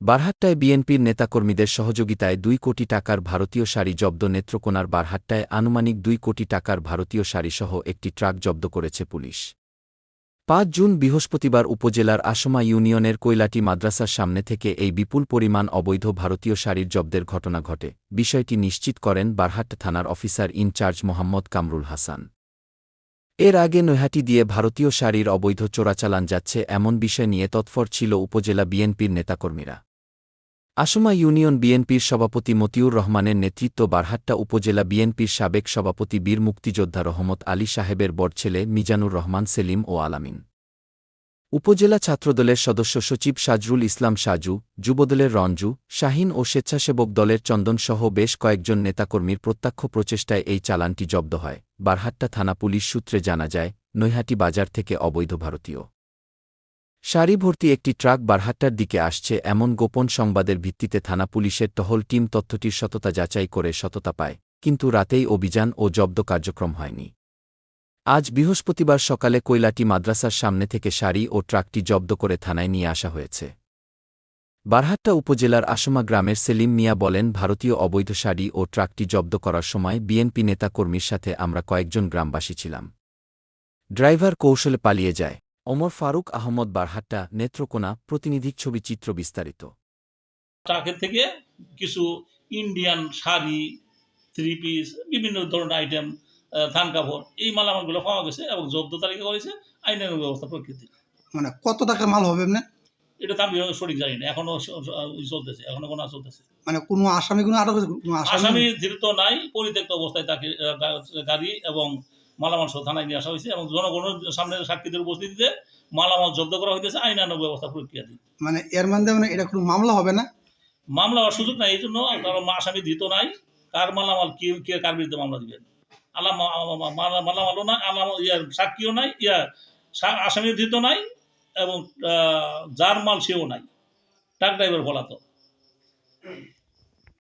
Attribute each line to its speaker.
Speaker 1: বারহাট্টায় বিএনপির নেতাকর্মীদের সহযোগিতায় দুই কোটি টাকার ভারতীয় শাড়ি জব্দ নেত্রকোনার বারহাট্টায় আনুমানিক দুই কোটি টাকার ভারতীয় শাড়িসহ একটি ট্রাক জব্দ করেছে পুলিশ। পাঁচ জুন বৃহস্পতিবার উপজেলার আসমা ইউনিয়নের কৈলাটি মাদ্রাসার সামনে থেকে এই বিপুল পরিমাণ অবৈধ ভারতীয় শাড়ির জব্দের ঘটনা ঘটে। বিষয়টি নিশ্চিত করেন বারহাট্টা থানার officer in charge Mohammad Kamrul Hasan. এর আগে নৈহাটি দিয়ে ভারতীয় শাড়ির অবৈধ চোরাচালান যাচ্ছে এমন বিষয় নিয়ে তৎপর ছিল উপজেলা বিএনপির নেতাকর্মীরা। আসমা ইউনিয়ন বিএনপির সভাপতি মতিউর রহমানের নেতৃত্ব বারহাট্টা উপজেলা বিএনপির সাবেক সভাপতি বীর মুক্তিযোদ্ধা রহমত আলী সাহেবের বড় ছেলে মিজানুর রহমান সেলিম ও আলামিন। উপজেলা ছাত্রদলের সদস্য সচিব সাজরুল ইসলাম সাজু, যুবদলের রঞ্জু, শাহিন ও স্বেচ্ছাসেবক দলের চন্দনসহ বেশ কয়েকজন নেতাকর্মীর প্রত্যক্ষ প্রচেষ্টায় এই চালানটি জব্দ হয়। বারহাট্টা থানা পুলিশ সূত্রে জানা যায়, নৈহাটি বাজার থেকে অবৈধ ভারতীয়। সারি ভর্তি একটি ট্রাক বারহাট্টার দিকে আসছে এমন গোপন সংবাদের ভিত্তিতে থানা পুলিশের টহল টিম তথ্যটির সততা যাচাই করে সততা পায়, কিন্তু রাতেই অভিযান ও জব্দ কার্যক্রম হয়নি। আজ বৃহস্পতিবার সকালে কৈলাটি মাদ্রাসার সামনে থেকে শাড়ি ও ট্রাকটি জব্দ করে থানায় নিয়ে আসা হয়েছে। বারহাট্টা উপজেলার আসমা গ্রামের সেলিম মিয়া বলেন, ভারতীয় অবৈধ শাড়ি ও ট্রাকটি জব্দ করার সময় বিএনপি নেতাকর্মীর সাথে আমরা কয়েকজন গ্রামবাসী ছিলাম। ড্রাইভার কৌশলে পালিয়ে যায়। ওমর ফারুক আহমদ বারহাট্টা নেত্রকোনা প্রতিনিধিক ছবি চিত্র বিস্তারিত।
Speaker 2: ট্রাকের থেকে কিছু ইন্ডিয়ান শাড়ি থ্রি পিস বিভিন্ন ধরনের আইটেম ধান কাপড় এই মালামালগুলো পাওয়া গেছে এবং জব্দ তালিকা করেছে আইনের ব্যবস্থা প্রকৃতি।
Speaker 3: মানে কত টাকার মাল হবে এমনি?
Speaker 2: এটা তো আমি সঠিক জানি না এখনও চলতেছে এখনও কোনো চলতেছে।
Speaker 3: মানে কোনো আসামি কোনো আটক আসামি
Speaker 2: আসামি ধৃত নাই পরিত্যক্ত অবস্থায় তাকে গাড়ি এবং মালামাল সহ থানায় নিয়ে আসা হয়েছে এবং জনগণের সামনে সাক্ষীদের উপস্থিতিতে মালামাল জব্দ করা হইতেছে আইনানুগ ব্যবস্থা প্রক্রিয়াধীন
Speaker 3: মানে এর মানে মানে এটা কোনো মামলা হবে না?
Speaker 2: মামলা হওয়ার সুযোগ নাই এই জন্য কারণ আসামি ধৃত নাই কার মালামাল কি কে কার বিরুদ্ধে মামলা দিবেন? আল্লাহ মালামালও নাই আল্লাহ ইয়ার সাক্ষীও নাই ইয়া আসামি ধৃত নাই এবং যার মাল সেও নাই ট্রাক ড্রাইভার বলা তো